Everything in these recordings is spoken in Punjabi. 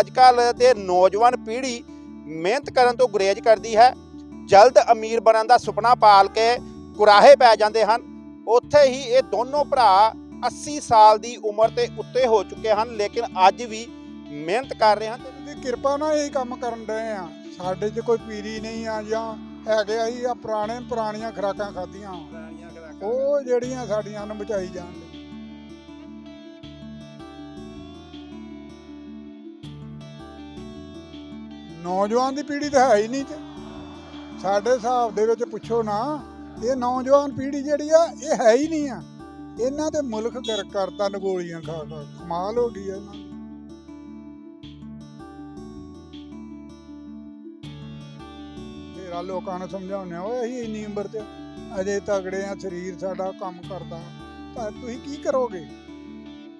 ਅੱਜ ਕੱਲ ਦੇ ਨੌਜਵਾਨ ਪੀੜ੍ਹੀ ਮਿਹਨਤ ਕਰਨ ਤੋਂ ਗੁਰੇਜ਼ ਕਰਦੀ ਹੈ। ਜਲਦ ਅਮੀਰ ਬਣਨ ਦਾ ਸੁਪਨਾ ਪਾਲ ਕੇ ਕੁਰਾਹੇ ਪੈ ਜਾਂਦੇ ਹਨ। ਉੱਥੇ ਹੀ ਇਹ ਦੋਨੋਂ ਭਰਾ 80 ਸਾਲ ਦੀ ਉਮਰ ਤੇ ਉੱਤੇ ਹੋ ਚੁੱਕੇ ਹਨ ਲੇਕਿਨ ਅੱਜ ਵੀ ਮਿਹਨਤ ਕਰ ਰਹੇ ਹਨ। ਤੇ ਕਿਰਪਾ ਨਾਲ ਇਹ ਕੰਮ ਕਰਨ ਡਏ ਆ। ਸਾਡੇ 'ਚ ਕੋਈ ਪੀਰੀ ਨਹੀਂ ਆ ਜਾਂ ਹੈਗੇ ਅਸੀਂ ਆ ਪੁਰਾਣੇ ਪੁਰਾਣੀਆਂ ਖਰਾਕਾਂ। ਖਾਧੀਆਂ ਉਹ ਜਿਹੜੀਆਂ ਸਾਡੀਆਂ ਨੂੰ ਬਚਾਈ ਜਾਣ। ਨੌਜਵਾਨ ਦੀ ਪੀੜ੍ਹੀ ਤਾਂ ਹੈ ਹੀ ਨਹੀਂ ਤੇ। ਸਾਡੇ ਹਿਸਾਬ ਦੇ ਵਿੱਚ ਪੁੱਛੋ ਨਾ, ਇਹ ਨੌਜਵਾਨ ਪੀੜ੍ਹੀ ਜਿਹੜੀ ਆ, ਇਹ ਹੈ ਹੀ ਨਹੀਂ ਆ। ਇਹਨਾਂ ਦੇ ਮੁਲਕ ਕਰ ਕਰਤਾ ਨਗੋਲੀਆਂ ਖਾ ਖਾ ਕਮਾਲ ਹੋ ਗਈ ਆ ਇਹਨਾਂ ਦੀ। ਤੇਰਾ ਲੋਕਾਂ ਨੂੰ ਸਮਝਾਉਂਦੇ ਓਏ ਅਸੀਂ ਇੰਨੀ ਉਮਰ ਤੇ ਅਜੇ ਤਗੜੇ ਆ, ਸਰੀਰ ਸਾਡਾ ਕੰਮ ਕਰਦਾ। ਤਾਂ ਤੁਸੀਂ ਕੀ ਕਰੋਗੇ?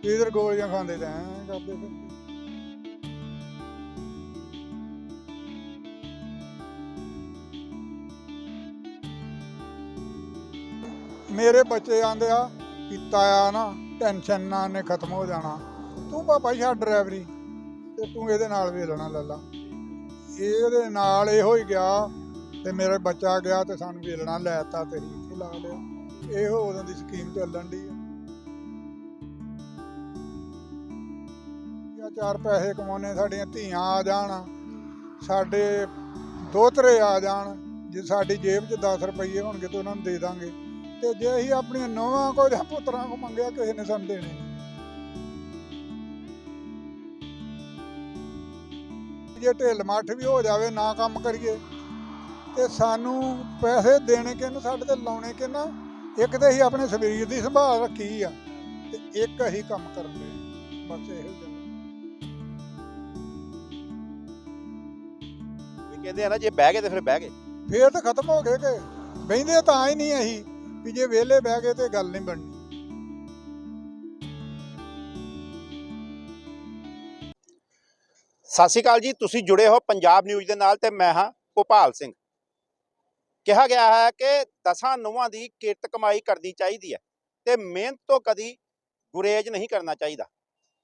ਇਧਰ ਗੋਲੀਆਂ ਖਾਂਦੇ ਤਾਂ ਐਂ ਕਰਦੇ ਫਿਰ। ਮੇਰੇ ਬੱਚੇ ਆਂਦੇ ਆ, ਕੀਤਾ ਆ ਨਾ ਟੈਨਸ਼ਨ ਨਾ ਨੇ ਖਤਮ ਹੋ ਜਾਣਾ। ਤੂੰ ਪਾਪਾ ਛੱਡ ਡਰਾਈਵਰੀ ਤੇ ਤੂੰ ਇਹਦੇ ਨਾਲ ਵੇਲਣਾ ਲੱਲਾ। ਇਹਦੇ ਨਾਲ ਇਹੋ ਹੀ ਗਿਆ ਤੇ ਮੇਰਾ ਬੱਚਾ ਗਿਆ ਤੇ ਸਾਨੂੰ ਵੇਲਣਾ ਲੈਤਾ ਤੇ ਇੱਥੇ ਲਾ ਲਿਆ। ਇਹੋ ਉਦੋਂ ਦੀ ਸਕੀਮ ਚੱਲਣ ਦੀ ਆ। ਚਾਰ ਪੈਸੇ ਕਮਾਉਣੇ, ਸਾਡੀਆਂ ਧੀਆਂ ਆ ਜਾਣ, ਸਾਡੇ ਦੋਤਰੇ ਆ ਜਾਣ, ਜੇ ਸਾਡੀ ਜੇਬ 'ਚ 10 ਰੁਪਏ ਹੋਣਗੇ ਤਾਂ ਉਹਨਾਂ ਨੂੰ ਦੇ ਦਾਂਗੇ। ਤੇ ਜੇ ਅਸੀਂ ਆਪਣੀਆਂ ਨੌਵਾਂ ਕੋ ਜਾਂ ਪੁੱਤਰਾਂ ਕੋ ਮੰਗਿਆ ਕਿਸੇ ਨੇ ਸਾਨੂੰ ਦੇਣੇ ਨਹੀਂ। ਜੇ ਢਿੱਲ ਮੱਠ ਵੀ ਹੋ ਜਾਵੇ ਨਾ ਕੰਮ ਕਰੀਏ ਤੇ ਸਾਨੂੰ ਪੈਸੇ ਦੇਣੇ ਕਿਹਨੂੰ ਸਾਡੇ ਤੇ ਲਾਉਣੇ ਕਿਹਨਾਂ? ਇੱਕ ਤੇ ਅਸੀਂ ਆਪਣੇ ਸਰੀਰ ਦੀ ਸੰਭਾਲ ਰੱਖੀ ਆ ਤੇ ਇੱਕ ਅਸੀਂ ਕੰਮ ਕਰਨ ਦੇ ਬਸ ਇਹੋ ਵੀ ਕਹਿੰਦੇ ਆ ਨਾ ਜੇ ਬਹਿ ਗਏ ਤੇ ਫਿਰ ਬਹਿ ਗਏ। ਫੇਰ ਤਾਂ ਖਤਮ ਹੋ ਗਏ ਕਿ ਬਹਿੰਦੇ ਤਾਂ ਹੀ ਨਹੀਂ ਅਸੀਂ। ਵੀ ਜੇ ਵਿਹਲੇ ਬਹਿ ਗਏ ਤੇ ਗੱਲ ਨਹੀਂ ਬਣਨੀ। ਸਤਿ ਸ਼੍ਰੀ ਅਕਾਲ ਜੀ, ਤੁਸੀਂ ਜੁੜੇ ਹੋ ਪੰਜਾਬ ਨਿਊਜ਼ ਦੇ ਨਾਲ ਤੇ ਮੈਂ ਹਾਂ ਭੋਪਾਲ ਸਿੰਘ। ਕਿਹਾ ਗਿਆ ਹੈ ਕਿ ਦਸਾਂ ਨੌਵਾਂ ਦੀ ਕਿਰਤ ਕਮਾਈ ਕਰਨੀ ਚਾਹੀਦੀ ਹੈ ਤੇ ਮਿਹਨਤ ਤੋਂ ਕਦੀ ਗੁਰੇਜ਼ ਨਹੀਂ ਕਰਨਾ ਚਾਹੀਦਾ।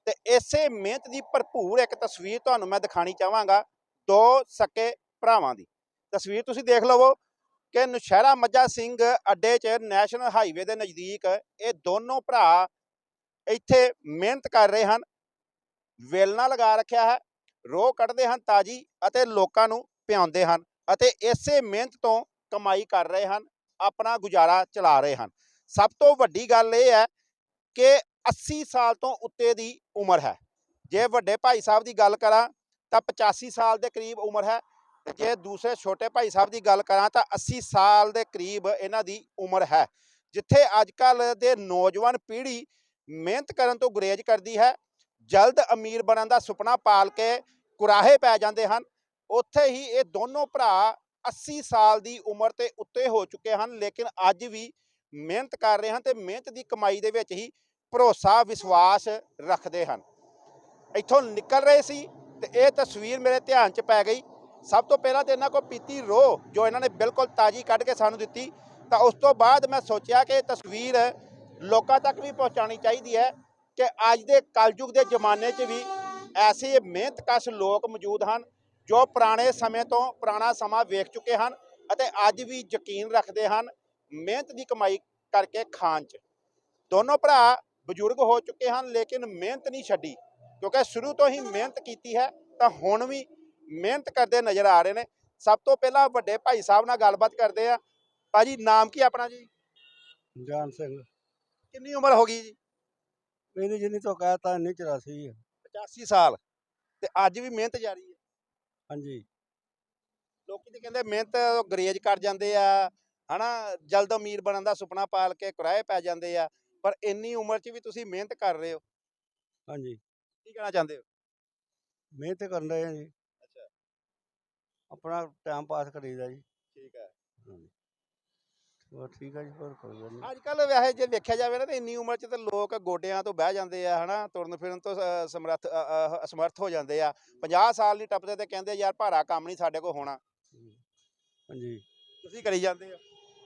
ਤੇ ਇਸੇ ਮਿਹਨਤ ਦੀ ਭਰਪੂਰ ਇੱਕ ਤਸਵੀਰ ਤੁਹਾਨੂੰ ਮੈਂ ਦਿਖਾਣੀ ਚਾਹਾਂਗਾ ਦੋ ਸਕੇ ਭਰਾਵਾਂ ਦੀ। ਤਸਵੀਰ ਤੁਸੀਂ ਦੇਖ ਲਵੋ ਕਿ ਨੁਸ਼ਹਿਰਾ ਮੱਝਾ ਸਿੰਘ ਅੱਡੇ 'ਚ ਨੈਸ਼ਨਲ ਹਾਈਵੇ ਦੇ ਨਜ਼ਦੀਕ ਇਹ ਦੋਨੋਂ ਭਰਾ ਇੱਥੇ ਮਿਹਨਤ ਕਰ ਰਹੇ ਹਨ, ਵੇਲਣਾ ਲਗਾ ਰੱਖਿਆ ਹੈ, ਰੋਹ ਕੱਢਦੇ ਹਨ ਤਾਜੀ ਅਤੇ ਲੋਕਾਂ ਨੂੰ ਪਿਆਉਂਦੇ ਹਨ ਅਤੇ ਇਸੇ ਮਿਹਨਤ ਤੋਂ ਕਮਾਈ ਕਰ ਰਹੇ ਹਨ, ਆਪਣਾ ਗੁਜ਼ਾਰਾ ਚਲਾ ਰਹੇ ਹਨ। ਸਭ ਤੋਂ ਵੱਡੀ ਗੱਲ ਇਹ ਹੈ ਕਿ 80 ਸਾਲ ਤੋਂ ਉੱਤੇ ਦੀ ਉਮਰ ਹੈ। ਜੇ ਵੱਡੇ ਭਾਈ ਸਾਹਿਬ ਦੀ ਗੱਲ ਕਰਾਂ ਤਾਂ 85 ਸਾਲ ਦੇ ਕਰੀਬ ਉਮਰ ਹੈ ਤੇ ਜੇ ਦੂਸਰੇ ਛੋਟੇ ਭਾਈ ਸਾਹਿਬ ਦੀ ਗੱਲ ਕਰਾਂ ਤਾਂ 80 ਸਾਲ ਦੇ ਕਰੀਬ ਇਹਨਾਂ ਦੀ ਉਮਰ ਹੈ, ਜਿੱਥੇ ਅੱਜ ਕੱਲ ਦੇ ਨੌਜਵਾਨ ਪੀੜ੍ਹੀ ਮਿਹਨਤ ਕਰਨ ਤੋਂ ਗੁਰੇਜ਼ ਕਰਦੀ ਹੈ, ਜਲਦ ਅਮੀਰ ਬਣਨ ਦਾ ਸੁਪਨਾ ਪਾਲ ਕੇ ਕੁਰਾਹੇ ਪੈ ਜਾਂਦੇ ਹਨ, ਉੱਥੇ ਹੀ ਇਹ ਦੋਨੋਂ ਭਰਾ 80 ਸਾਲ ਦੀ ਉਮਰ ਤੇ ਉੱਤੇ ਹੋ ਚੁੱਕੇ ਹਨ, ਲੇਕਿਨ ਅੱਜ ਵੀ ਮਿਹਨਤ ਕਰ ਰਹੇ ਹਨ ਤੇ ਮਿਹਨਤ ਦੀ ਕਮਾਈ ਦੇ ਵਿੱਚ ਹੀ ਭਰੋਸਾ, ਵਿਸ਼ਵਾਸ ਰੱਖਦੇ ਹਨ। ਇੱਥੋਂ ਨਿਕਲ ਰਹੇ ਸੀ ਤੇ ਇਹ ਤਸਵੀਰ ਮੇਰੇ ਧਿਆਨ 'ਚ ਪੈ ਗਈ ਸਭ ਤੋਂ ਪਹਿਲਾਂ ਤੇ ਇਹਨਾਂ ਕੋਲ ਪੀਤੀ ਰੋ ਜੋ ਇਹਨਾਂ ਨੇ ਬਿਲਕੁਲ ਤਾਜੀ ਕੱਢ ਕੇ ਸਾਨੂੰ ਦਿੱਤੀ, ਤਾਂ ਉਸ ਤੋਂ ਬਾਅਦ ਮੈਂ ਸੋਚਿਆ ਕਿ ਇਹ ਤਸਵੀਰ ਲੋਕਾਂ ਤੱਕ ਵੀ ਪਹੁੰਚਾਉਣੀ ਚਾਹੀਦੀ ਹੈ ਕਿ ਅੱਜ ਦੇ ਕਲਯੁਗ ਦੇ ਜ਼ਮਾਨੇ 'ਚ ਵੀ ਐਸੇ ਮਿਹਨਤਕਸ਼ ਲੋਕ ਮੌਜੂਦ ਹਨ ਜੋ ਪੁਰਾਣੇ ਸਮੇਂ ਤੋਂ ਪੁਰਾਣਾ ਸਮਾਂ ਵੇਖ ਚੁੱਕੇ ਹਨ ਅਤੇ ਅੱਜ ਵੀ ਯਕੀਨ ਰੱਖਦੇ ਹਨ ਮਿਹਨਤ ਦੀ ਕਮਾਈ ਕਰਕੇ ਖਾਣ 'ਚ। ਦੋਨੋਂ ਭਰਾ ਬਜ਼ੁਰਗ ਹੋ ਚੁੱਕੇ ਹਨ, ਲੇਕਿਨ ਮਿਹਨਤ ਨਹੀਂ ਛੱਡੀ, ਕਿਉਂਕਿ ਸ਼ੁਰੂ ਤੋਂ ਹੀ ਮਿਹਨਤ ਕੀਤੀ ਹੈ, ਤਾਂ ਹੁਣ ਵੀ ਮਿਹਨਤ ਕਰਦੇ ਨਜ਼ਰ ਆ ਰਹੇ ਨੇ। ਸਭ ਤੋਂ ਪਹਿਲਾਂ ਵੱਡੇ ਭਾਈ ਸਾਹਿਬ ਨਾਲ ਗੱਲਬਾਤ ਕਰਦੇ ਆ। ਭਾਜੀ ਨਾਮ ਕੀ ਆਪਣਾ ਜੀ? ਜਾਨ ਸਿੰਘ। ਕਿੰਨੀ ਉਮਰ ਹੋ ਗਈ ਜੀ? ਇਹਨੇ ਜਿੰਨੀ ਤੋਂ ਕਹਤਾ ਨਹੀਂ 84 ਹੈ 85 ਸਾਲ। ਤੇ ਅੱਜ ਵੀ ਮਿਹਨਤ ਜਾਰੀ ਹੈ ਹਾਂਜੀ। ਲੋਕੀ ਤੇ ਕਹਿੰਦੇ ਮਿਹਨਤ ਗਰੇਜ ਕਰ ਜਾਂਦੇ ਆ। ਹਨਾ ਜਲਦ ਅਮੀਰ ਬਣਨ ਦਾ ਸੁਪਨਾ ਪਾਲ ਕੇ ਕਿਰਾਏ ਪੈ ਜਾਂਦੇ ਆ। ਪਰ ਇੰਨੀ ਉਮਰ 'ਚ ਵੀ ਤੁਸੀਂ ਮਿਹਨਤ ਕਰ ਰਹੇ ਹੋ। ਹਾਂਜੀ। ਕੀ ਕਹਿਣਾ ਚਾਹੁੰਦੇ ਹੋ? ਮਿਹਨਤ ਕਰਨ ਰਹੇ ਹਾਂ ਜੀ। ਆਪਣਾ ਟਾਈਮ ਪਾਸ ਕਰੀਦਾ ਜੀ। ਠੀਕ ਹੈ। ਹਾਂਜੀ। ਹੋਰ ਠੀਕ ਹੈ ਜੀ ਹੋਰ ਕੋਈ ਗੱਲ ਨਹੀਂ। ਅੱਜ ਕੱਲ ਵੈਸੇ ਜੇ ਵੇਖਿਆ ਜਾਵੇ ਨਾ ਤੇ ਇੰਨੀ ਉਮਰ 'ਚ ਤੇ ਲੋਕ ਗੋਡਿਆਂ ਤੋਂ ਬਹਿ ਜਾਂਦੇ ਆ ਹਨਾ ਤੁਰਨ ਫਿਰਨ ਤੋਂ ਅ, ਸਮਰੱਥ ਅ, ਅ, ਅਸਮਰਥ ਹੋ ਜਾਂਦੇ ਆ। 50 ਸਾਲ ਨਹੀਂ ਟੱਪਦੇ ਤੇ ਕਹਿੰਦੇ ਯਾਰ ਭਾਰਾ ਕੰਮ ਨਹੀਂ ਸਾਡੇ ਕੋਲ ਹੋਣਾ। ਹਾਂਜੀ। ਤੁਸੀਂ ਕਰੀ ਜਾਂਦੇ ਹੋ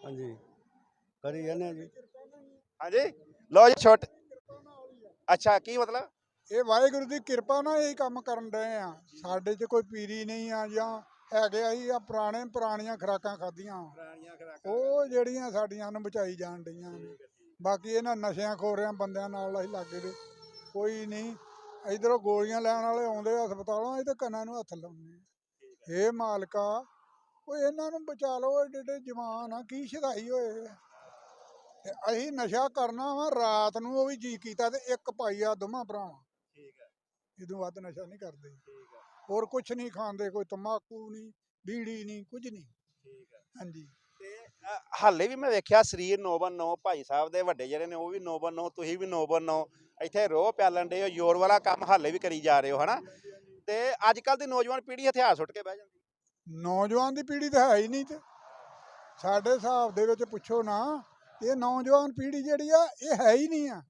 ਹਾਂਜੀ। ਕਰੀ ਜਾਂਦੇ ਹਾਂ ਜੀ। ਹਾਂਜੀ। ਲੋ ਜੀ ਛੋਟ ਅੱਛਾ ਕੀ ਮਤਲਬ? ਇਹ ਵਾਹਿਗੁਰੂ ਦੀ ਕਿਰਪਾ ਨਾਲ ਇਹ ਕੰਮ ਕਰਨ ਡਏ ਆ। ਸਾਡੇ 'ਚ ਕੋਈ ਪੀਰੀ ਨਹੀਂ ਆ ਜਾਂ ਹੈਗੇ ਅਸੀਂ ਆ ਪੁਰਾਣੇ ਪੁਰਾਣੀਆਂ ਖੁਰਾਕਾਂ ਖਾਧੀਆਂ। ਪੁਰਾਣੀਆਂ ਖਰਾਕਾਂ ਉਹ ਜਿਹੜੀਆਂ ਸਾਡੀਆਂ ਨੂੰ ਬਚਾਈ ਜਾਣ ਡਈਆਂ ਨੇ। ਬਾਕੀ ਇਹਨਾਂ ਨਸ਼ਿਆਂ ਖੋਰਿਆਂ ਬੰਦਿਆਂ ਨਾਲ ਅਸੀਂ ਲਾਗੇ ਦੇ ਕੋਈ ਨਹੀਂ ਇਧਰੋਂ ਗੋਲੀਆਂ ਲੈਣ ਵਾਲੇ ਆਉਂਦੇ ਆ ਹਸਪਤਾਲਾਂ ਇਹ ਤੇ ਕੰਨਾਂ ਨੂੰ ਹੱਥ ਲਾਉਂਦੇ ਆ। ਇਹ ਮਾਲਕਾ ਉਹ ਇਹਨਾਂ ਨੂੰ ਬਚਾ ਲਓ ਏਡੇ ਏਡੇ ਜਵਾਨ ਆ ਕੀ ਸ਼ਦਾਈ ਹੋਏ ਆ। ਤੇ ਅਸੀਂ ਨਸ਼ਾ ਕਰਨਾ ਵਾ ਰਾਤ ਨੂੰ ਉਹ ਵੀ ਜੀ ਕੀਤਾ ਤੇ ਇੱਕ ਪਾਈਆ ਦੋਵਾਂ ਭਰਾਵਾਂ। ਠੀਕ ਹੈ। ਇਦੋਂ ਵੱਧ ਨਸ਼ਾ ਨਹੀਂ ਕਰਦੇ। ਹੋਰ ਕੁਝ ਨਹੀਂ ਖਾਂਦੇ ਕੋਈ ਤੰਬਾਕੂ ਨਹੀਂ ਬੀੜੀ ਨਹੀਂ ਕੁਝ ਨਹੀਂ। ਠੀਕ ਹੈ ਹਾਂਜੀ। ਹਾਲੇ ਵੀ ਮੈਂ ਵੇਖਿਆ ਸਰੀਰ ਨੋਬਨ ਨੋ ਭਾਈ ਸਾਹਿਬ ਦੇ ਵੱਡੇ ਜਿਹੜੇ ਨੇ ਉਹ ਵੀ ਨੋਬਨ ਨੋ ਤੁਸੀਂ ਵੀ ਨੋਬਨ ਨੋ ਇੱਥੇ ਰੋਹ ਪਿਆਲਣ ਦੇ ਜ਼ੋਰ ਵਾਲਾ ਕੰਮ ਹਾਲੇ ਵੀ ਕਰੀ ਜਾ ਰਹੇ ਹੋ ਹਨਾ? ਤੇ ਅੱਜ ਕੱਲ ਦੀ ਨੌਜਵਾਨ ਪੀੜ੍ਹੀ ਹਥਿਆਰ ਸੁੱਟ ਕੇ ਬਹਿ ਜਾਂਦੀ। ਨੌਜਵਾਨ ਦੀ ਪੀੜ੍ਹੀ ਤਾਂ ਹੈ ਹੀ ਨਹੀਂ ਤੇ। ਸਾਡੇ ਹਿਸਾਬ ਦੇ ਵਿੱਚ ਪੁੱਛੋ ਨਾ ਇਹ ਨੌਜਵਾਨ ਪੀੜ੍ਹੀ ਜਿਹੜੀ ਆ ਇਹ ਹੈ ਹੀ ਨਹੀਂ ਆ।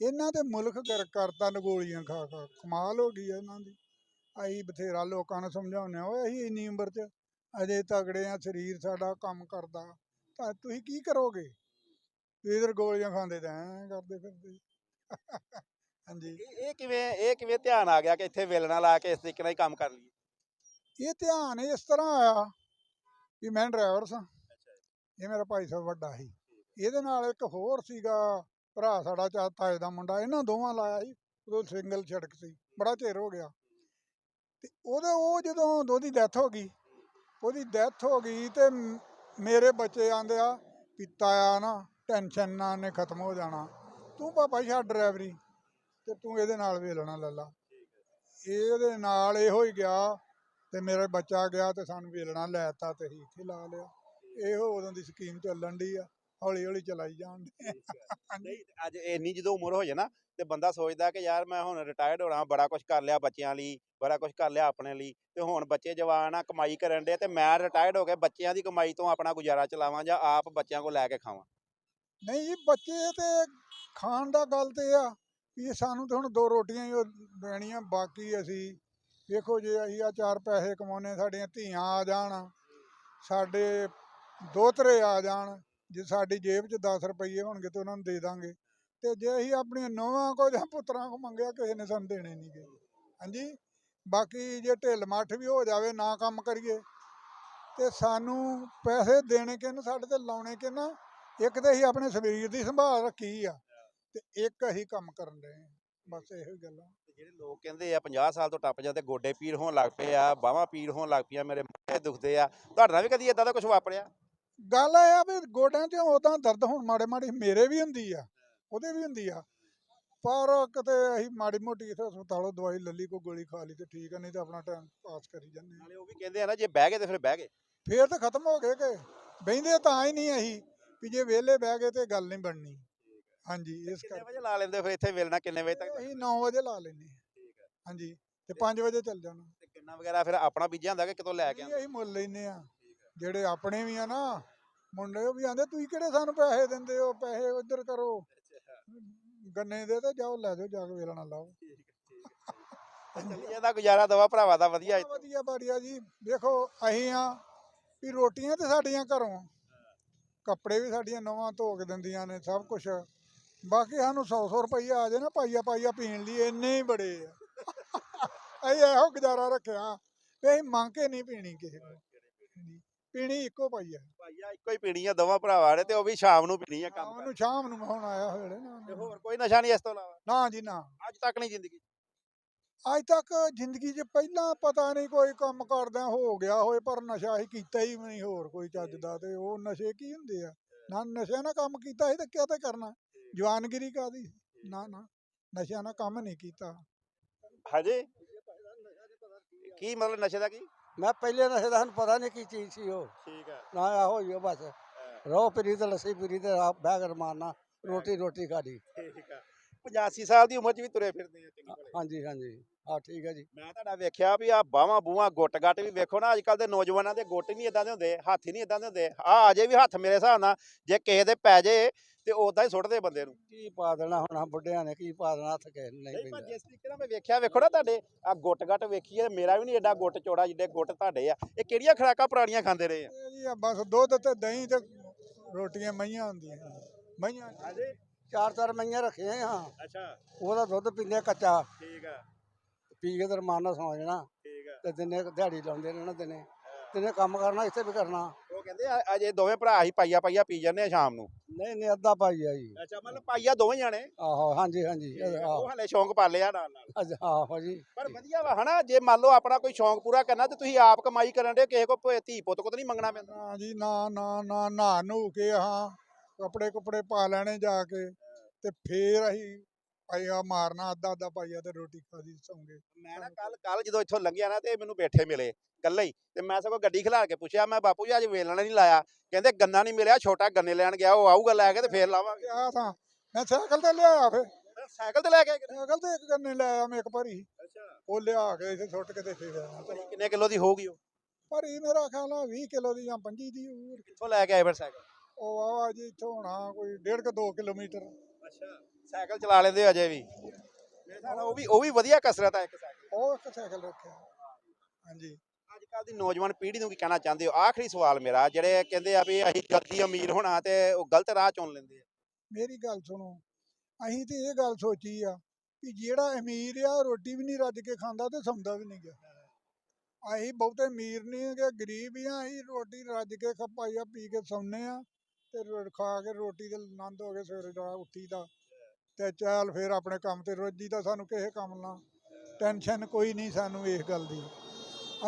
ਇਹਨਾਂ ਤੇ ਮੁਲਕ ਗਰਕ ਕਰਤਾ ਨਗੋਲੀਆਂ ਖਾ ਖਾ ਕਮਾਲ ਹੋ ਗਈ ਆ ਇਹਨਾਂ ਦੀ। ਅਸੀਂ ਬਥੇਰਾ ਲੋਕਾਂ ਨੂੰ ਸਮਝਾਉਂਦੇ ਆ ਓਏ ਅਸੀਂ ਇੰਨੀ ਉਮਰ 'ਚ ਅਜੇ ਤਗੜੇ ਆ ਸਰੀਰ ਸਾਡਾ ਕੰਮ ਕਰਦਾ ਤਾਂ ਤੁਸੀਂ ਕੀ ਕਰੋਗੇ? ਇਧਰ ਗੋਲੀਆਂ ਖਾਂਦੇ ਤਾਂ ਐਂ ਕਰਦੇ ਫਿਰਦੇ। ਹਾਂਜੀ। ਇਹ ਕਿਵੇਂ ਇਹ ਕਿਵੇਂ ਧਿਆਨ ਆ ਗਿਆ ਕਿ ਇੱਥੇ ਵੇਲਣਾ ਲਾ ਕੇ ਇਸ ਤਰੀਕੇ ਨਾਲ ਹੀ ਕੰਮ ਕਰ ਲਈਏ? ਇਹ ਧਿਆਨ ਇਸ ਤਰ੍ਹਾਂ ਆਇਆ ਵੀ ਮੈਂ ਡਰਾਈਵਰ ਸਾਂ। ਇਹ ਮੇਰਾ ਭਾਈ ਸਾਹਿਬ ਵੱਡਾ ਸੀ। ਇਹਦੇ ਨਾਲ ਇੱਕ ਹੋਰ ਸੀਗਾ ਭਰਾ ਸਾਡਾ ਚਾ ਤਾਏ ਦਾ ਮੁੰਡਾ ਇਹਨਾਂ ਦੋਵਾਂ ਲਾਇਆ ਸੀ ਉਦੋਂ ਸਿੰਗਲ ਸੜਕ ਸੀ ਬੜਾ ਚਿਰ ਹੋ ਗਿਆ। ਤੇ ਉਹਦੇ ਉਹ ਜਦੋਂ ਉਹਦੀ ਡੈਥ ਹੋ ਗਈ, ਉਹਦੀ ਡੈਥ ਹੋ ਗਈ ਤੇ ਮੇਰੇ ਬੱਚੇ ਆਂਦੇ ਆ, ਪਿੱਤਾ ਆ ਨਾ ਟੈਨਸ਼ਨ ਨਾ ਨੇ ਖਤਮ ਹੋ ਜਾਣਾ। ਤੂੰ ਪਾਪਾ ਛੱਡ ਡਰਾਈਵਰੀ ਤੇ ਤੂੰ ਇਹਦੇ ਨਾਲ ਵੇਲਣਾ ਲੱਲਾ ਇਹਦੇ ਨਾਲ ਇਹੋ ਹੀ ਗਿਆ ਤੇ ਮੇਰਾ ਬੱਚਾ ਗਿਆ ਤੇ ਸਾਨੂੰ ਵੇਲਣਾ ਲੈਤਾ ਤੇ ਅਸੀਂ ਇੱਥੇ ਲਾ ਲਿਆ। ਇਹੋ ਉਦੋਂ ਦੀ ਸਕੀਮ ਚੱਲਣ ਦੀ ਆ ਹੌਲੀ ਹੌਲੀ ਚਲਾਈ ਜਾਣ ਡਏ ਨਹੀਂ, ਅੱਜ ਇੰਨੀ ਜਦੋਂ ਉਮਰ ਹੋ ਜਾਣਾ ਤੇ ਬੰਦਾ ਸੋਚਦਾ ਕਿ ਯਾਰ ਮੈਂ ਹੁਣ ਰਿਟਾਇਰਡ ਹੋਣਾ, ਬੜਾ ਕੁਝ ਕਰ ਲਿਆ ਬੱਚਿਆਂ ਲਈ, ਬੜਾ ਕੁਝ ਕਰ ਲਿਆ ਆਪਣੇ ਲਈ, ਤੇ ਹੁਣ ਬੱਚੇ ਜਵਾਨ ਆ, ਕਮਾਈ ਕਰਨ ਦੇ ਤੇ ਮੈਂ ਰਿਟਾਇਰਡ ਹੋ ਕੇ ਬੱਚਿਆਂ ਦੀ ਕਮਾਈ ਤੋਂ ਆਪਣਾ ਗੁਜ਼ਾਰਾ ਚਲਾਵਾਂ ਜਾਂ ਆਪ ਬੱਚਿਆਂ ਕੋਲ ਲੈ ਕੇ ਖਾਵਾਂ? ਨਹੀਂ ਜੀ, ਬੱਚੇ ਤੇ ਖਾਣ ਦਾ ਗੱਲ ਤੇ ਆ ਵੀ ਸਾਨੂੰ ਤੇ ਹੁਣ ਦੋ ਰੋਟੀਆਂ ਹੀ ਉਹ ਦੇਣੀਆਂ, ਬਾਕੀ ਅਸੀਂ ਵੇਖੋ ਜੇ ਅਸੀਂ ਆ ਚਾਰ ਪੈਸੇ ਕਮਾਉਨੇ ਸਾਡੀਆਂ ਧੀਆਂ ਆ ਜਾਣ, ਸਾਡੇ ਦੋਤਰੇ ਆ ਜਾਣ, ਜੇ ਸਾਡੀ ਜੇਬ 'ਚ 10 ਰੁਪਏ ਹੋਣਗੇ ਤਾਂ ਉਹਨਾਂ ਨੂੰ ਦੇ ਦਾਂਗੇ। ਤੇ ਜੇ ਅਸੀਂ ਆਪਣੀਆਂ ਨੌਵਾਂ ਕੋ ਜਾਂ ਪੁੱਤਰਾਂ ਕੋ ਮੰਗਿਆ ਕਿਸੇ ਨੇ ਸਾਨੂੰ ਦੇਣੇ ਨਹੀਂ ਗੇ। ਹਾਂਜੀ? ਬਾਕੀ ਜੇ ਢਿੱਲ ਮੱਠ ਵੀ ਹੋ ਜਾਵੇ ਨਾ ਕੰਮ ਕਰੀਏ। ਤੇ ਸਾਨੂੰ ਪੈਸੇ ਦੇਣੇ ਕਿਨ ਸਾਡੇ ਤੇ ਲਾਉਣੇ ਕਿਨ ਇੱਕ ਤਾਂ ਅਸੀਂ ਆਪਣੇ ਸਰੀਰ ਦੀ ਸੰਭਾਲ ਰੱਖੀ ਆ ਤੇ ਇੱਕ ਅਸੀਂ ਕੰਮ ਕਰਨ ਦੇ ਬਸ ਇਹੋ ਹੀ ਗੱਲ ਜਿਹੜੇ ਲੋਕ ਕਹਿੰਦੇ ਆ 50 ਸਾਲ ਤੋਂ ਟੱਪ ਜਾਂਦੇ ਗੋਡੇ ਪੀੜ ਹੋਣ ਲੱਗ ਪਏ ਆ ਬਾਹਾਂ ਪੀੜ ਹੋਣ ਲੱਗ ਪਈਆਂ ਮੇਰੇ ਮੱਥੇ ਦੁਖਦੇ ਆ। ਤੁਹਾਡੇ ਵੀ ਕਦੀ ਇਦਾਂ ਦਾ ਕੁਝ ਵਾਪਰਿਆ? ਗੱਲ ਇਹ ਆ ਵੀ ਗੋਡਿਆਂ 'ਚ ਉਦਾਂ ਦਰਦ ਹੁਣ ਮਾੜੇ ਮਾੜੇ ਮੇਰੇ ਵੀ ਹੁੰਦੀ ਆ। ਉਹਦੇ ਵੀ ਹੁੰਦੀ ਆ। ਪਰ ਕਿਤੇ ਅਸੀਂ ਮਾੜੀ ਮੋਟੀ ਇੱਥੇ ਹਸਪਤਾਲੋਂ ਦਵਾਈ ਲੱਲੀ ਕੋਈ ਗੋਲੀ ਖਾ ਲਈ ਤੇ ਠੀਕ ਆ ਨਹੀਂ ਤਾਂ ਆਪਣਾ ਟਾਈਮ ਪਾਸ ਕਰੀ ਜਾਂਦੇ ਆ। ਨਾਲੇ ਉਹ ਵੀ ਕਹਿੰਦੇ ਆ ਨਾ ਜੇ ਬਹਿ ਗਏ ਤੇ ਫਿਰ ਬਹਿ ਗਏ। ਫੇਰ ਤਾਂ ਖਤਮ ਹੋ ਗਏ ਕਿ ਬਹਿੰਦੇ ਤਾਂ ਹੀ ਨਹੀਂ ਅਸੀਂ ਵੀ ਜੇ ਵਿਹਲੇ ਬਹਿ ਗਏ ਤੇ ਗੱਲ ਨਹੀਂ ਬਣਨੀ। ਹਾਂਜੀ ਇਸ ਕਿੰਨੇ ਕਰਕੇ। ਵਜੇ ਲਾ ਲੈਂਦੇ ਫਿਰ ਇੱਥੇ ਵੇਲਣਾ ਕਿੰਨੇ ਵਜੇ ਤੱਕ? ਅਸੀਂ 9 ਵਜੇ ਲਾ ਲੈਨੇ ਹਾਂਜੀ ਤੇ 5 ਵਜੇ ਚੱਲ ਜਾਣਾ। ਤੇ ਕਿੰਨਾ ਵਗੈਰਾ ਫਿਰ ਆਪਣਾ ਬੀਜਿਆ ਹੁੰਦਾ ਕਿ ਕਿਤੋਂ ਲੈ ਕੇ ਆਉਂਦੇ? ਅਸੀਂ ਮੁੱਲ ਲੈਨੇ ਆ। ਜਿਹੜੇ ਆਪਣੇ ਵੀ ਆ ਨਾ ਮੁੰਡੇ ਉਹ ਵੀ ਆਂਦੇ ਤੁਸੀਂ ਕਿਹੜੇ ਸਾਨੂੰ ਪੈਸੇ ਦਿੰਦੇ ਹੋ? ਪੈਸੇ ਉਧਰ ਕਰੋ। ਗੰਨੇ ਦੇ ਤੇ ਜਾਓ ਲੈ ਜਾਓ ਜਾ ਕੇ ਵੇਲਣਾ ਲਾਓ। ਚੱਲੀ ਜਾਂਦਾ ਗੁਜ਼ਾਰਾ ਦਵਾ ਭਰਾਵਾ ਦਾ ਵਧੀਆ ਬੜਾ ਵਧੀਆ ਬਾੜੀਆ ਜੀ। ਵੇਖੋ ਅਸੀਂ ਆ ਵੀ ਰੋਟੀਆਂ ਤੇ ਸਾਡੀਆਂ ਘਰੋਂ ਕੱਪੜੇ ਵੀ ਸਾਡੀਆਂ ਨਵਾਂ ਧੋ ਕੇ ਦਿੰਦੀਆਂ ਨੇ ਸਭ ਕੁਝ ਬਾਕੀ ਸਾਨੂੰ 100 100 ਰੁਪਈਆ ਆ ਜਾਏ ਨਾ ਪਾਈਆ ਪਾਈਆ ਪੀਣ ਲਈ ਇੰਨੇ ਹੀ ਬੜੇ ਆ। ਅਸੀਂ ਇਹੋ ਗੁਜ਼ਾਰਾ ਰੱਖਿਆ। ਵੀ ਅਸੀਂ ਮੰਗ ਕੇ ਨਹੀਂ ਪੀਣੀ ਕਿਸੇ ਹਾਂਜੀ। ਪੀਣੀ ਇੱਕੋ ਪਾਈਆ ਭਾਈਆ ਇੱਕੋ ਹੀ ਪੀਣੀ ਆ ਦਵਾ ਭਰਾਵਾ ਨੇ ਤੇ ਉਹ ਵੀ ਸ਼ਾਮ ਨੂੰ ਪੀਣੀ ਆ ਕੰਮ ਉਹਨੂੰ ਸ਼ਾਮ ਨੂੰ ਹੁਣ ਆਇਆ ਹੋਇਆ ਨਾ। ਤੇ ਹੋਰ ਕੋਈ ਨਸ਼ਾ ਨਹੀਂ ਇਸ ਤੋਂ ਇਲਾਵਾ? ਨਾ ਜੀ ਨਾ। ਅੱਜ ਤੱਕ ਨਹੀਂ ਜ਼ਿੰਦਗੀ। 'ਚ। ਅੱਜ ਤੱਕ ਜ਼ਿੰਦਗੀ 'ਚ ਪਹਿਲਾਂ ਪਤਾ ਨਹੀਂ ਕੋਈ ਕੰਮ ਕਰਦਿਆਂ ਹੋ ਗਿਆ ਹੋਏ ਪਰ ਨਸ਼ਾ ਹੀ ਕੀਤਾ ਹੀ ਨਹੀਂ ਹੋਰ ਕੋਈ ਚੱਜ ਦਾ ਤੇ ਉਹ ਨਸ਼ੇ ਕੀ ਹੁੰਦੇ ਆ? ਨਾ ਨਸ਼ਿਆਂ ਨਾਲ ਕੰਮ ਕੀਤਾ ਸੀ ਤੇ ਕਿਆ ਤੇ ਕਰਨਾ? ਜਵਾਨਗਿਰੀ ਕਾਦੀ ਨਾ ਨਾ। ਨਸ਼ਿਆਂ ਨਾਲ ਕੰਮ ਨਹੀਂ ਕੀਤਾ। ਹਜੇ? ਕੀ ਮਤਲਬ ਨਸ਼ੇ ਦਾ ਕੀ? ਮੈਂ ਪਹਿਲੇ ਨਸ਼ੇ ਦਾ ਸਾਨੂੰ ਪਤਾ ਨਹੀਂ ਕੀ ਚੀਜ਼ ਸੀ ਉਹ। ਠੀਕ ਹੈ। ਨਾ ਇਹੋ ਹੀ ਆ ਬਸ। ਰੋ ਪੀਰੀ ਤੇ ਲੱਸੀ ਪੀਰੀ ਤੇ ਆਪ ਬਹਿ ਕੇ ਮਾਰਨਾ ਰੋਟੀ ਰੋਟੀ ਖਾਦੀ ਠੀਕ ਹੈ 85 ਸਾਲ ਦੀ ਉਮਰ 'ਚ ਵੀ ਤੁਰੇ ਫਿਰਦੇ ਆ ਚੰਗੀ ਭਲੇ ਹਾਂਜੀ ਹਾਂਜੀ। ਹਾਂ ਠੀਕ ਹੈ ਜੀ। ਮੈਂ ਤੁਹਾਡਾ ਵੇਖਿਆ ਵੀ ਆ ਬਾਹਾਂ ਬੂਹਾਂ ਗੁੱਟ ਗੱਟ ਵੀ ਵੇਖੋ ਨਾ ਅੱਜ ਕੱਲ ਦੇ ਨੌਜਵਾਨਾਂ ਦੇ ਗੁੱਟ ਨਹੀਂ ਇਦਾਂ ਦੇ ਹੁੰਦੇ ਹੱਥ ਹੀ ਨਹੀਂ ਇਦਾਂ ਦੇ ਹੁੰਦੇ। ਆ ਅਜੇ ਵੀ ਹੱਥ ਮੇਰੇ ਹਿਸਾਬ ਨਾਲ ਜੇ ਕਿਸੇ ਦੇ ਪੈ ਜੇ ਤੇ ਉਦਾਂ ਹੀ ਸੁੱਟਦੇ ਬੰਦੇ ਨੂੰ। ਕੀ ਪਾ ਦੇਣਾ ਹੁਣ ਆਹ ਬੁੱਢਿਆਂ ਨੇ ਕੀ ਪਾ ਦੇਣਾ ਹੱਥ ਕੇ ਨਹੀਂ ਨਹੀਂ ਪਰ ਪੈਂਦਾ। ਜਿਸ ਤਰੀਕੇ ਨਾਲ ਮੈਂ ਵੇਖਿਆ ਵੇਖੋ ਨਾ ਤੁਹਾਡੇ ਆ ਗੁੱਟ ਗੱਟ ਵੇਖੀਏ ਮੇਰਾ ਵੀ ਨਹੀਂ ਐਡਾ ਗੁੱਟ ਚੌੜਾ ਜਿੱਡੇ ਗੁੱਟ ਤੁਹਾਡੇ ਆ। ਇਹ ਕਿਹੜੀਆਂ ਖੁਰਾਕਾਂ ਪੁਰਾਣੀਆਂ ਖਾਂਦੇ ਰਹੇ ਆ? ਇਹ ਜੀ ਆ ਬਸ ਦੁੱਧ ਤੇ ਦਹੀਂ ਤੇ ਰੋਟੀਆਂ ਮਈਆਂ ਹੁੰਦੀਆਂ। ਮਈਆਂ ਹਾਂਜੀ ਚਾਰ ਚਾਰ ਮਈਆਂ ਰੱਖੀਆਂ ਹਾਂ ਅੱਛਾ। ਉਹਦਾ ਦੁੱਧ ਪੀਂਦੇ ਕੱਚਾ। ਠੀਕ ਆ। ਪੀ ਕੇ ਤੇ ਰਮਾਨ ਨਾਲ ਸੌਂ ਜਾਣਾ। ਠੀਕ ਆ। ਤੇ ਦਿਨੇ ਦਿਹਾੜੀ ਲਾਉਂਦੇ ਰਹਿਣਾ ਦਿਨੇ। ਦਿਨੇ ਕੰਮ ਕਰਨਾ ਇੱਥੇ ਵੀ ਕਰਨਾ। ਉਹ ਕਹਿੰਦੇ ਆ- ਅਜੇ ਦੋਵੇਂ ਭਰਾ ਹੀ ਪਾਈਆ ਪਾਈਆ ਪੀ ਜਾਂਦੇ ਆ ਸ਼ਾਮ ਨੂੰ। ਨਹੀਂ ਨਹੀਂ ਅੱਧਾ ਪਾਈ ਆ ਜੀ। ਅੱਛਾ ਮਤਲਬ ਪਾਈਆ ਦੋਵੇਂ ਜਾਣੇ? ਆਹੋ ਹਾਂਜੀ ਹਾਂਜੀ। ਉਹ ਹਲੇ ਸ਼ੌਂਕ ਪਾ ਲਿਆ ਨਾਲ ਨਾਲ। ਅੱਜ ਆਹੋ ਜੀ ਪਰ ਵਧੀਆ ਵਾ ਹਨਾ? ਜੇ ਮੰਨ ਲਓ ਆਪਣਾ ਕੋਈ ਸ਼ੌਂਕ ਪੂਰਾ ਕਰਨਾ ਤੇ ਤੁਸੀਂ ਆਪ ਕਮਾਈ ਕਰਨ ਦੇ ਕਿਸੇ ਕੋ ਧੀ ਪੁੱਤ ਕੋ ਤਾਂ ਨਹੀਂ ਮੰਗਣਾ ਪੈਂਦਾ। ਨਾ ਜੀ ਨਾ ਨਾ ਨਾ ਨਾ ਨੂ ਕੇ ਹਾਂ ਕੱਪੜੇ ਕੁਪੜੇ ਪਾ ਲੈਣੇ ਜਾ ਕੇ ਤੇ ਫੇਰ ਅਸੀਂ ਪਾਈਆ ਮਾਰਨਾ ਅੱਧਾ ਅੱਧਾ ਪਾਈਆ ਤੇ ਰੋਟੀ ਖਾਦੀ ਸੌਂਗੇ। ਮੈਂ ਨਾ ਕੱਲ ਕੱਲ ਜਦੋਂ ਇੱਥੋਂ ਲੰਘਿਆ ਨਾ ਤੇ ਮੈਨੂੰ ਬੈਠੇ ਮਿਲੇ। ਇਕੱਲੇ ਹੀ। ਤੇ ਮੈਂ ਸਗੋਂ ਗੱਡੀ ਖਿਲਾ ਕੇ ਪੁੱਛਿਆ ਮੈਂ ਬਾਪੂ ਜੀ ਅੱਜ ਵੇਲਣਾ ਨਹੀਂ ਲਾਇਆ। ਕਹਿੰਦੇ ਗੰਨਾ ਨਹੀਂ ਮਿਲਿਆ ਛੋਟਾ ਗੰਨੇ ਲੈਣ ਗਿਆ ਉਹ ਆਊਗਾ ਲੈ ਕੇ ਤੇ ਫੇਰ ਲਾਵਾਂਗੇ। ਆ ਤਾਂ ਮੈਂ ਸਾਈਕਲ ਤੇ ਲਿਆਇਆ ਫੇ ਸਾਈਕਲ ਤੇ ਲੈ ਕੇ? ਸਾਈਕਲ ਤੇ ਇੱਕ ਗੰਨੇ ਲੈ ਆਇਆ ਮੈਂ ਇੱਕ ਭਰੀ। ਅੱਛਾ। ਉਹ ਲਿਆ ਕੇ ਇੱਥੇ ਸੁੱਟ ਕੇ ਤੇ ਫੇਰ ਆਇਆ। ਕਿੰਨੇ ਕਿਲੋ ਦੀ ਹੋਊਗੀ ਉਹ? ਭਰੀ ਮੇਰਾ ਖਿਆਲ ਆ 20 ਕਿਲੋ ਦੀ ਜਾਂ 25 ਦੀ। ਕਿੱਥੋਂ ਲੈ ਕੇ ਆਏ ਫਿਰ ਸਾਈਕਲ? ਉਹ ਆ ਜੀ ਇੱਥੋਂ ਹੋਣਾ ਕੋਈ 1.5 ਕੁ 2 ਕਿਲੋਮੀਟਰ। ਅੱਛਾ। ਸਾਈਕਲ ਚਲਾ ਲੈਂਦੇ ਹੋ ਅਜੇ ਵੀ? ਉਹ ਵੀ ਉਹ ਵੀ ਵਧੀਆ ਕਸਰਤ ਹੈ ਇੱਕ ਸਾਈਕਲ ਉਹ ਇੱਕ ਸਾਈਕਲ ਰੱਖਿਆ। ਹਾਂਜੀ। ਅੱਜ ਕੱਲ ਦੀ ਨੌਜਵਾਨ ਪੀੜ੍ਹੀ ਨੂੰ ਕੀ ਕਹਿਣਾ ਚਾਹੁੰਦੇ ਹੋ? ਆਖਰੀ ਸਵਾਲ ਮੇਰਾ, ਜਿਹੜੇ ਕਹਿੰਦੇ ਆ ਵੀ ਅਸੀਂ ਜਲਦੀ ਅਮੀਰ ਹੋਣਾ ਤੇ ਉਹ ਗਲਤ ਰਾਹ ਚੁਣ ਲੈਂਦੇ ਆ। ਮੇਰੀ ਗੱਲ ਸੁਣੋ, ਅਸੀਂ ਤੇ ਇਹ ਗੱਲ ਸੋਚੀ ਆ ਕਿ ਜਿਹੜਾ ਅਮੀਰ ਆ ਰੋਟੀ ਵੀ ਨਹੀਂ ਰੱਜ ਕੇ ਖਾਂਦਾ ਤੇ ਸੌਂਦਾ ਵੀ ਨਹੀਂ ਗਿਆ ਅਸੀਂ ਬਹੁਤੇ ਅਮੀਰ ਨਹੀਂ ਹੈਗੇ, ਗਰੀਬ ਆ, ਅਸੀਂ ਰੋਟੀ ਰੱਜ ਕੇ ਖਪਾਈਆ ਪੀ ਕੇ ਸੌਂਨੇ ਆ ਤੇ ਖਾ ਕੇ ਰੋਟੀ ਦੇ ਆਨੰਦ ਹੋ ਕੇ ਸਵੇਰੇ ਦਾ ਉੱਠੀ ਦਾ ਤੇ ਚੱਲ ਫੇਰ ਆਪਣੇ ਕੰਮ ਤੇ ਰੋਜੀ ਦਾ ਸਾਨੂੰ ਕਿਸੇ ਕੰਮ ਨਾਲ ਟੈਨਸ਼ਨ ਕੋਈ ਨਹੀਂ ਸਾਨੂੰ ਇਸ ਗੱਲ ਦੀ।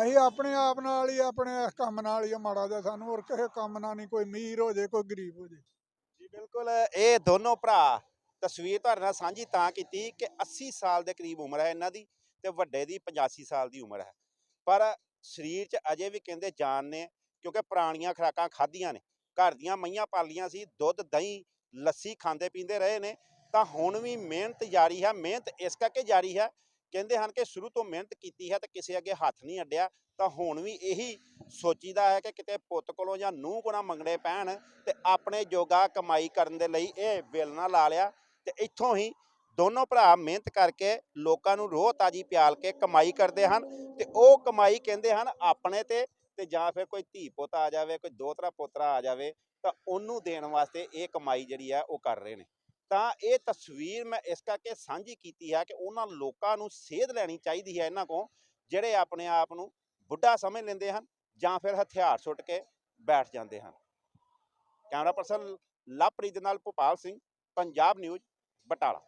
ਅਸੀਂ ਆਪਣੇ ਆਪ ਨਾਲ ਹੀ, ਆਪਣੇ ਇਸ ਕੰਮ ਨਾਲ ਹੀ ਮਾੜਾ ਜਿਹਾ ਸਾਨੂੰ, ਹੋਰ ਕਿਸੇ ਕੰਮ ਨਾਲ ਨਹੀਂ, ਕੋਈ ਅਮੀਰ ਹੋ ਜੇ, ਕੋਈ ਗਰੀਬ ਹੋ ਜੇ। ਜੀ ਬਿਲਕੁਲ, ਇਹ ਦੋਨੋਂ ਭਰਾ ਤਸਵੀਰ ਤੁਹਾਡੇ ਨਾਲ ਸਾਂਝੀ ਤਾਂ ਕੀਤੀ ਕਿ 80 ਸਾਲ ਦੇ ਕਰੀਬ ਉਮਰ ਹੈ ਇਹਨਾਂ ਦੀ ਤੇ ਵੱਡੇ ਦੀ 85 ਸਾਲ ਦੀ ਉਮਰ ਹੈ। ਪਰ ਸਰੀਰ 'ਚ ਅਜੇ ਵੀ ਕਹਿੰਦੇ ਜਾਨ ਨੇ, ਕਿਉਂਕਿ ਪੁਰਾਣੀਆਂ ਖੁਰਾਕਾਂ ਖਾਧੀਆਂ ਨੇ। ਘਰ ਦੀਆਂ ਮਈਆਂ ਪਾਲੀਆਂ ਸੀ, ਦੁੱਧ, ਦਹੀਂ, ਲੱਸੀ ਖਾਂਦੇ ਪੀਂਦੇ ਰਹੇ ਨੇ। ਤਾਂ ਹੁਣ ਵੀ ਮਿਹਨਤ ਜਾਰੀ ਹੈ, ਮਿਹਨਤ ਇਸ ਕਰਕੇ ਜਾਰੀ ਹੈ ਕਹਿੰਦੇ ਹਨ ਕਿ ਸ਼ੁਰੂ ਤੋਂ ਮਿਹਨਤ ਕੀਤੀ ਹੈ ਤੇ ਕਿਸੇ ਅੱਗੇ ਹੱਥ ਨਹੀਂ ਅੱਡਿਆ, ਤਾਂ ਹੁਣ ਵੀ ਇਹੀ ਸੋਚੀਦਾ ਹੈ ਕਿ ਕਿਤੇ ਪੁੱਤ ਕੋਲੋਂ ਜਾਂ ਨੂੰਹ ਕੋਲੋਂ ਮੰਗਣੇ ਪੈਣ ਤੇ ਆਪਣੇ ਜੋਗਾ ਕਮਾਈ ਕਰਨ ਦੇ ਲਈ ਇਹ ਵੇਲਣਾ ਲਾ ਲਿਆ ਤੇ ਇੱਥੋਂ ਹੀ ਦੋਨੋਂ ਭਰਾ ਮਿਹਨਤ ਕਰਕੇ ਲੋਕਾਂ ਨੂੰ ਰੋਹ ਤਾਜੀ ਪਿਆਲ ਕੇ ਕਮਾਈ ਕਰਦੇ ਹਨ ਤੇ ਉਹ ਕਮਾਈ ਕਹਿੰਦੇ ਹਨ ਆਪਣੇ ਤੇ ਤੇ ਜਾਂ ਫਿਰ ਕੋਈ ਧੀ ਪੁੱਤ ਆ ਜਾਵੇ, ਕੋਈ ਦੋਤਰਾ ਪੋਤਰਾ ਆ ਜਾਵੇ, ਤਾਂ ਉਹਨੂੰ ਦੇਣ ਵਾਸਤੇ ਇਹ ਕਮਾਈ ਜਿਹੜੀ ਆ ਉਹ ਕਰ ਰਹੇ ਨੇ। ਤਾਂ ਇਹ ਤਸਵੀਰ ਮੈਂ ਇਸ ਕਰਕੇ ਸਾਂਝੀ ਕੀਤੀ ਹੈ ਕਿ ਉਹਨਾਂ ਲੋਕਾਂ ਨੂੰ ਸੇਧ ਲੈਣੀ ਚਾਹੀਦੀ ਹੈ ਇਹਨਾਂ ਕੋਲ, ਜਿਹੜੇ ਆਪਣੇ ਆਪ ਨੂੰ ਬੁੱਢਾ ਸਮਝ ਲੈਂਦੇ ਹਨ ਜਾਂ ਫਿਰ ਹਥਿਆਰ ਸੁੱਟ ਕੇ ਬੈਠ ਜਾਂਦੇ ਹਨ। ਕੈਮਰਾ ਪਰਸਨ ਲਵਪ੍ਰੀਤ ਨਾਲ ਭੋਪਾਲ ਸਿੰਘ, ਪੰਜਾਬ ਨਿਊਜ਼, ਬਟਾਲਾ।